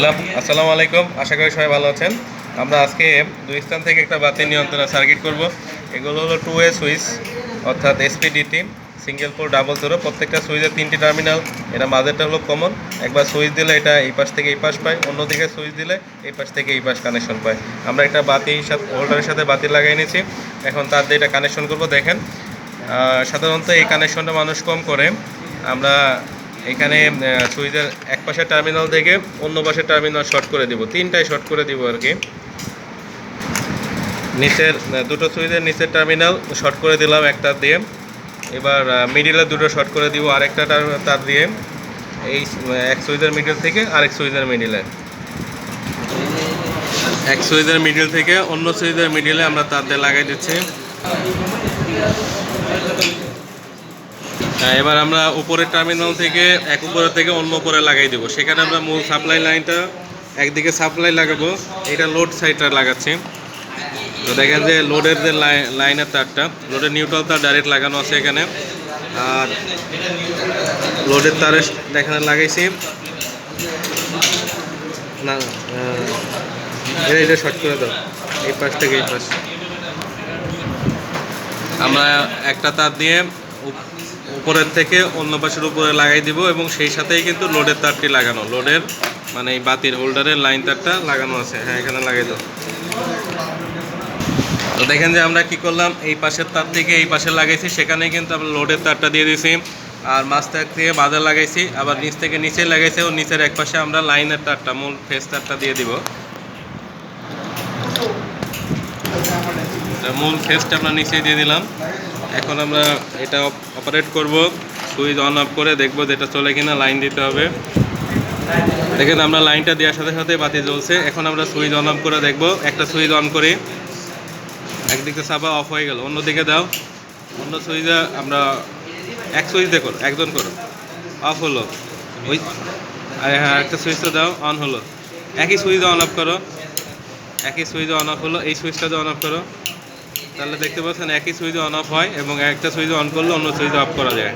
সালাম আসসালামু আলাইকুম। আশা করি সবাই ভালো আছেন। আমরা আজকে দুই স্থান থেকে একটা বাতি নিয়ন্ত্রণ সার্কিট করব। এগুলো হলো টু ওয়ে সুইচ, অর্থাৎ SPDT single four double zero প্রত্যেকটা সুইচের তিনটি টার্মিনাল এটা মাঝেরটা হলো কমন একবার সুইচ দিলে এটা এই পাশ থেকে এই পাশ পায়, অন্যদিকে সুইচ দিলে এই পাশ থেকে এই পাশ কানেকশন পায়। আমরা একটা বাতি সাথে হোল্ডারের সাথে বাতি লাগাই নিয়েছি। এখন তার দিয়ে এটা কানেকশন করব, দেখেন। সাধারণত এই কানেকশনটা মানুষ কম করে। আমরা এখানে সুইচের এক পাশের টার্মিনাল থেকে অন্য পাশের টার্মিনাল শর্ট করে দিব। তিনটাই শর্ট করে দিব আর কি। নিচের দুটো সুইচের নিচের টার্মিনাল শর্ট করে দিলাম একটা দিয়ে। এবার মিডিলে দুটো শর্ট করে দিব আরেকটা তার দিয়ে। এই এক সুইচের মিডিল থেকে আরেক সুইচের মিডিলে এক সুইচের মিডিল থেকে অন্য সুইচের মিডিলে আমরা তার দিয়ে লাগাই দিচ্ছি। এবার আমরা উপরের টার্মিনাল থেকে এক উপরের থেকে অন্য উপরে লাগাই দেবো। সেখানে আমরা মূল সাপ্লাই লাইনটা একদিকে সাপ্লাই লাগাবো এটা লোড সাইডটা লাগাচ্ছি। তো দেখেন যে লোডের যে লাইন- লাইনের তারটা লোডের নিউট্রাল তার ডাইরেক্ট লাগানো আছে এখানে। আর লোডের তারে এখানে লাগাইছি, না এটা শর্ট করে দাও, এই পাশ থেকে এই পাশ। আমরা একটা তার দিয়ে উপরের থেকে অন্য পাশের উপরে লাগাই দিব এবং সেই সাথেই কিন্তু লোডের তারটি লাগানো। লোডের মানে এই বাতির হোল্ডারের লাইন তারটা লাগানো আছে। হ্যাঁ এখানে লাগাই দাও। তো দেখেন যে আমরা কি করলাম, এই পাশের তার থেকে এই পাশে লাগাইছি সেখানে কিন্তু আমরা লোডের তারটা দিয়ে দিয়েছি আর মাছ তার থেকে বাজার লাগাইছি, আবার নিচ থেকে নিচে লাগাইছি ও নিচের এক পাশে আমরা লাইনের তারটা, মূল ফেস তারটা দিয়ে দিব। মূল ফেসটা আমরা নিচে দিয়ে দিলাম। এখন আমরা এটা অপারেট করব সুইচ অন অফ করে দেখব যে এটা চলে কিনা লাইন দিতে হবে। দেখেন আমরা লাইনটা দেওয়ার সাথে সাথে বাতি জ্বলছে। এখন আমরা সুইচ অন অফ করে দেখব। একটা সুইচ অন করি। একদিকে সাবা অফ হয়ে গেল, অন্যদিকে দাও। অন্য সুইচে আমরা এক সুইচ করো, একজন করো। অফ হলো। ওই আরে হ্যাঁ একটা সুইচটা দাও অন হলো। একই সুইচ অন অফ করো। একই সুইচ অন অফ হলো, এই সুইচটাতে অন অফ করো। তাহলে দেখতে পাচ্ছেন একই সুইচ অন অফ হয় এবং একটা সুইচ অন করলে অন্য সুইচ অফ করা যায়।